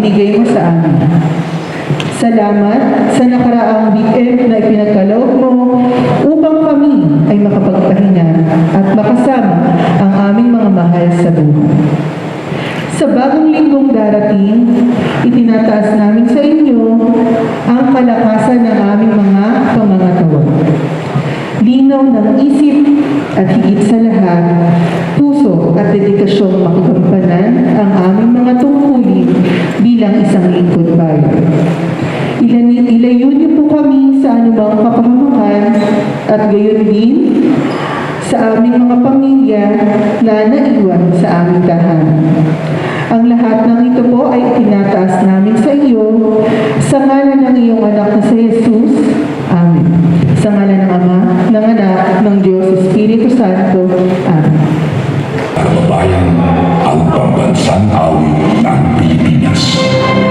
umaga ibinigay mo sa amin. Salamat sa nakaraang weekend na ipinagkaloob mo upang kami ay makapagpahinga at makasama ang aming mga mahal sa buhay. Sa bagong linggong darating, itinataas namin sa inyo ang kalakasan ng aming mga pamangatawa. Linaw ng isip at higit sa lahat, puso at dedikasyong makagampanan ang aming bilang isang lingkod bayan. Ilan, ilayo niyo po kami sa anumang kapahamakan at gayon din sa aming mga pamilya na naiwan sa aming tahanan. Ang lahat ng ito po ay tinataas namin sa iyo sa ngalan ng iyong anak na si Jesus. Amen. Sa ngalan ng Ama, ng Anak, ng Diyos, Espiritu Santo. Amen. Kababayan, ang pambansang awit ng Pilipinas. ilan.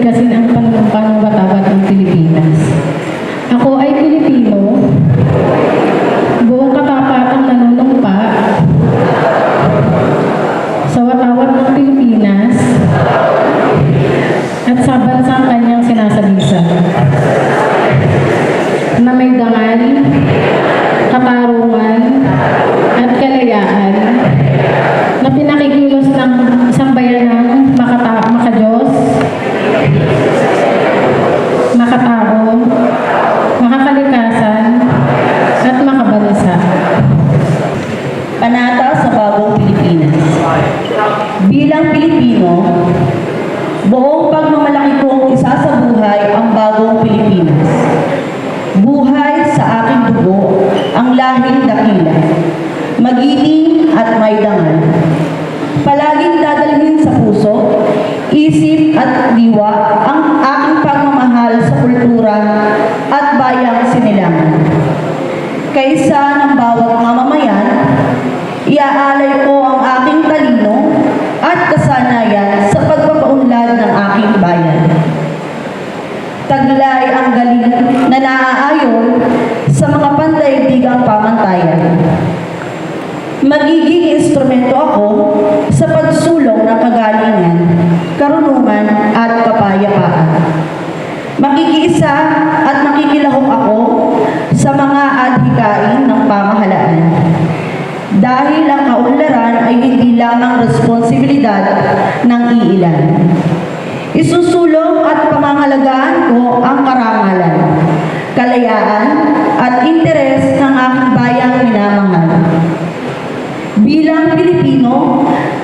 kasi ng panumpa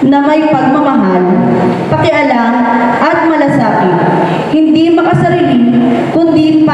na may pagmamahal, pakialam at malasakit, hindi makasarili kundi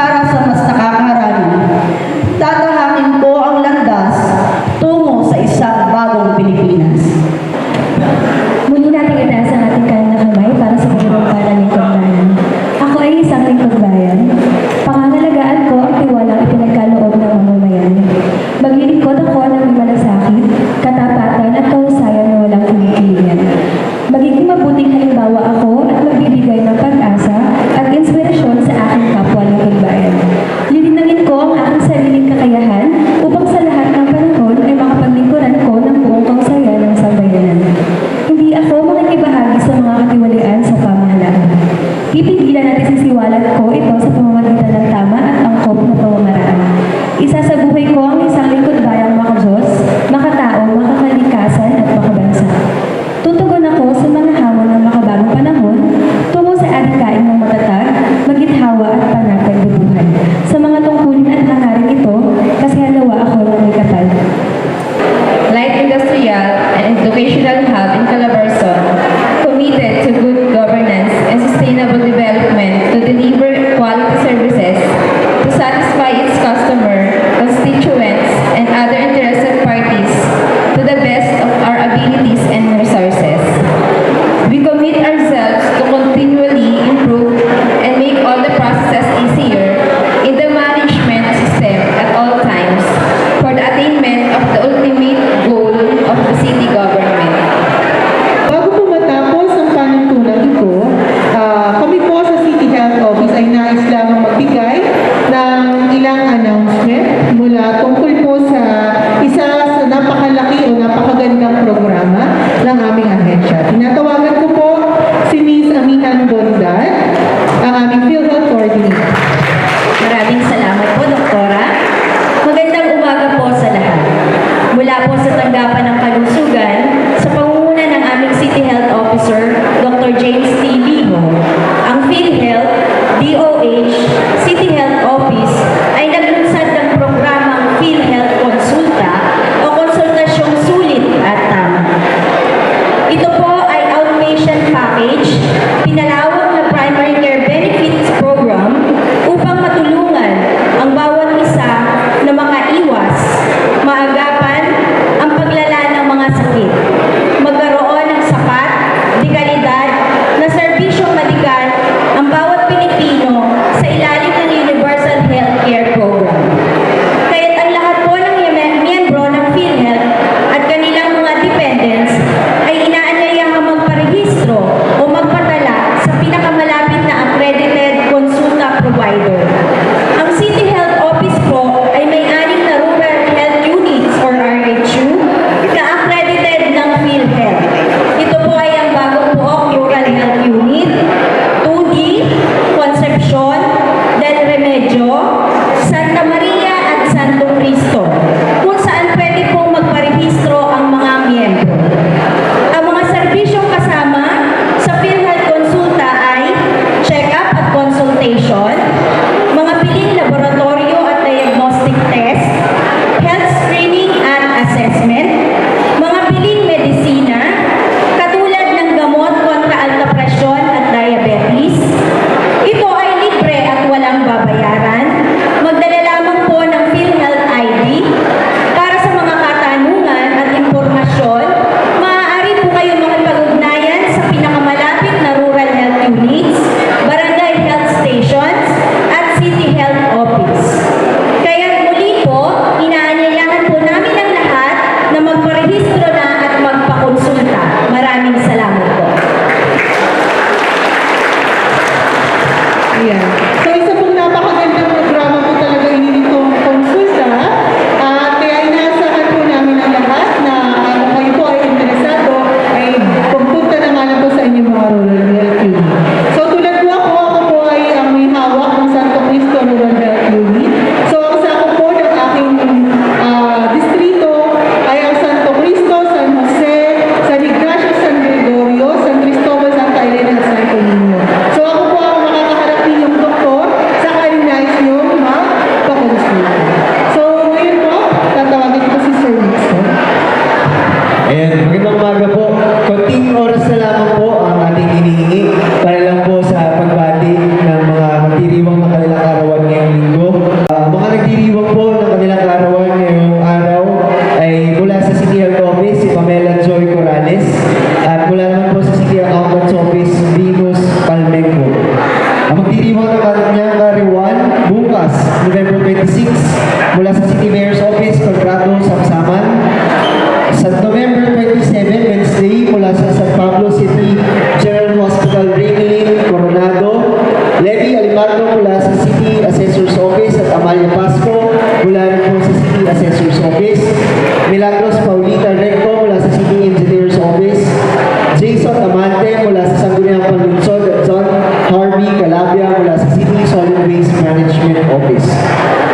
John Harvey Calabia mula sa City Solid Waste Management Office.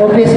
Mula